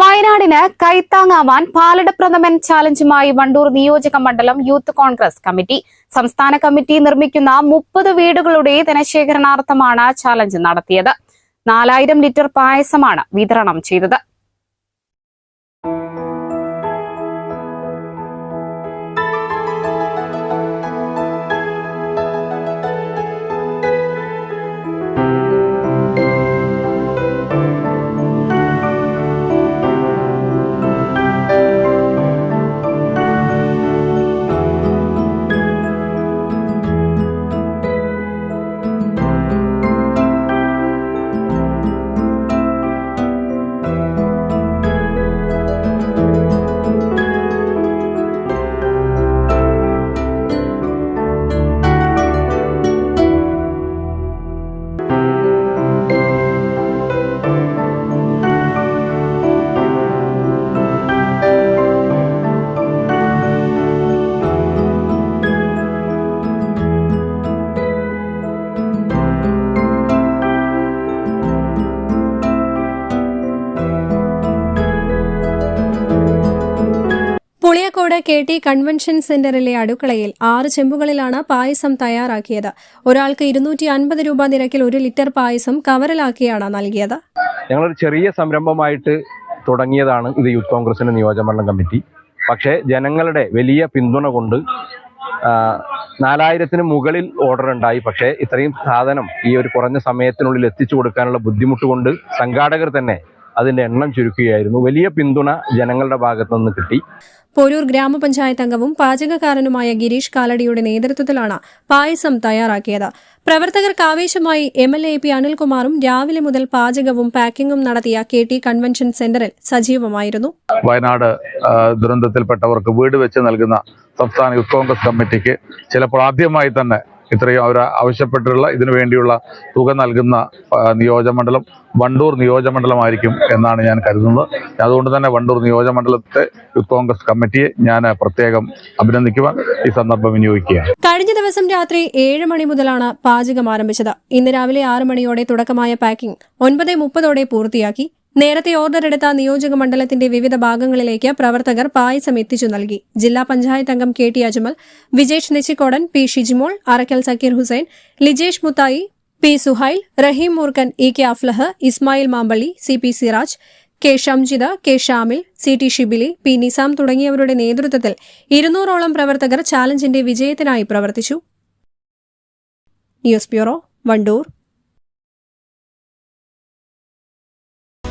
വയനാടിന് കൈത്താങ്ങാവാൻ പാലട പ്രഥമൻ ചാലഞ്ചുമായി വണ്ടൂർ നിയോജക മണ്ഡലം യൂത്ത് കോൺഗ്രസ് കമ്മിറ്റി. സംസ്ഥാന കമ്മിറ്റി നിർമ്മിക്കുന്ന മുപ്പത് വീടുകളുടെ ധനശേഖരണാർത്ഥമാണ് ചാലഞ്ച് നടത്തിയത്. നാലായിരം ലിറ്റർ പായസമാണ് വിതരണം ചെയ്തത്. പുളിയക്കോട് കെ ടി കൺവെൻഷൻ സെന്ററിലെ അടുക്കളയിൽ ആറ് ചെമ്പുകളിലാണ് പായസം തയ്യാറാക്കിയത്. ഒരാൾക്ക് ഇരുന്നൂറ്റി അൻപത് രൂപ നിരക്കിൽ ഒരു ലിറ്റർ പായസം കവറിലാക്കിയാണ് നൽകിയത്. ഞങ്ങളൊരു ചെറിയ സംരംഭമായിട്ട് തുടങ്ങിയതാണ് ഇത് യൂത്ത് കോൺഗ്രസിന്റെ നിയോജകമണ്ഡലം കമ്മിറ്റി. പക്ഷേ ജനങ്ങളുടെ വലിയ പിന്തുണ കൊണ്ട് നാലായിരത്തിന് മുകളിൽ ഓർഡർ ഉണ്ടായി. പക്ഷേ ഇത്രയും സാധനം ഈ ഒരു കുറഞ്ഞ സമയത്തിനുള്ളിൽ എത്തിച്ചു കൊടുക്കാനുള്ള ബുദ്ധിമുട്ട് കൊണ്ട് സംഘാടകർ തന്നെ അതിന്റെ എണ്ണം ചുരുക്കുകയായിരുന്നു. വലിയ പിന്തുണ ജനങ്ങളുടെ ഭാഗത്തു നിന്ന് കിട്ടി. പോരൂർ ഗ്രാമപഞ്ചായത്ത് അംഗവും പാചകക്കാരനുമായ ഗിരീഷ് കാലടിയുടെ നേതൃത്വത്തിലാണ് പായസം തയ്യാറാക്കിയത്. പ്രവർത്തകർക്ക് ആവേശമായി എം എൽ എ പി അനിൽകുമാറും രാവിലെ മുതൽ പാചകവും പാക്കിംഗും നടത്തിയ കെ ടി കൺവെൻഷൻ സെന്ററിൽ സജീവമായിരുന്നു. വയനാട് ദുരന്തത്തിൽപ്പെട്ടവർക്ക് വീട് വെച്ച് നൽകുന്ന സംസ്ഥാന യൂത്ത് കോൺഗ്രസ് കമ്മിറ്റിക്ക് ചിലപ്പോൾ ആദ്യമായി തന്നെ ഇത്രയും അവർ ആവശ്യപ്പെട്ടിട്ടുള്ള ഇതിനു വേണ്ടിയുള്ള തുക നൽകുന്ന നിയോജകമണ്ഡലം വണ്ടൂർ നിയോജകമണ്ഡലമായിരിക്കും എന്നാണ് ഞാൻ കരുതുന്നത്. അതുകൊണ്ട് തന്നെ വണ്ടൂർ നിയോജകമണ്ഡലത്തെ യൂത്ത് കോൺഗ്രസ് കമ്മിറ്റിയെ ഞാൻ പ്രത്യേകം അഭിനന്ദിക്കുവാൻ ഈ സന്ദർഭം വിനിയോഗിക്കുകയാണ്. കഴിഞ്ഞ ദിവസം രാത്രി ഏഴ് മണി മുതലാണ് പാചകം ആരംഭിച്ചത്. ഇന്ന് രാവിലെ ആറ് മണിയോടെ തുടക്കമായ പാക്കിംഗ് ഒൻപത് മുപ്പതോടെ പൂർത്തിയാക്കി നേരത്തെ ഓർഡർ എടുത്ത നിയോജക മണ്ഡലത്തിന്റെ വിവിധ ഭാഗങ്ങളിലേക്ക് പ്രവർത്തകർ പായസം എത്തിച്ചു നൽകി. ജില്ലാ പഞ്ചായത്ത് അംഗം K T Ajmal Vijesh Nechikkodan P Shijimol Arakkal Sakkeer Hussain Lijesh Muthayi P Suhail Rahim Moorkan E K Aflah Ismail Mampally C P Siraj K Shamjitha K Shamil C T Shibili P Nizam തുടങ്ങിയവരുടെ നേതൃത്വത്തിൽ ഇരുന്നൂറോളം പ്രവർത്തകർ ചാലഞ്ചിന്റെ വിജയത്തിനായി പ്രവർത്തിച്ചു. News bureau Wandoor.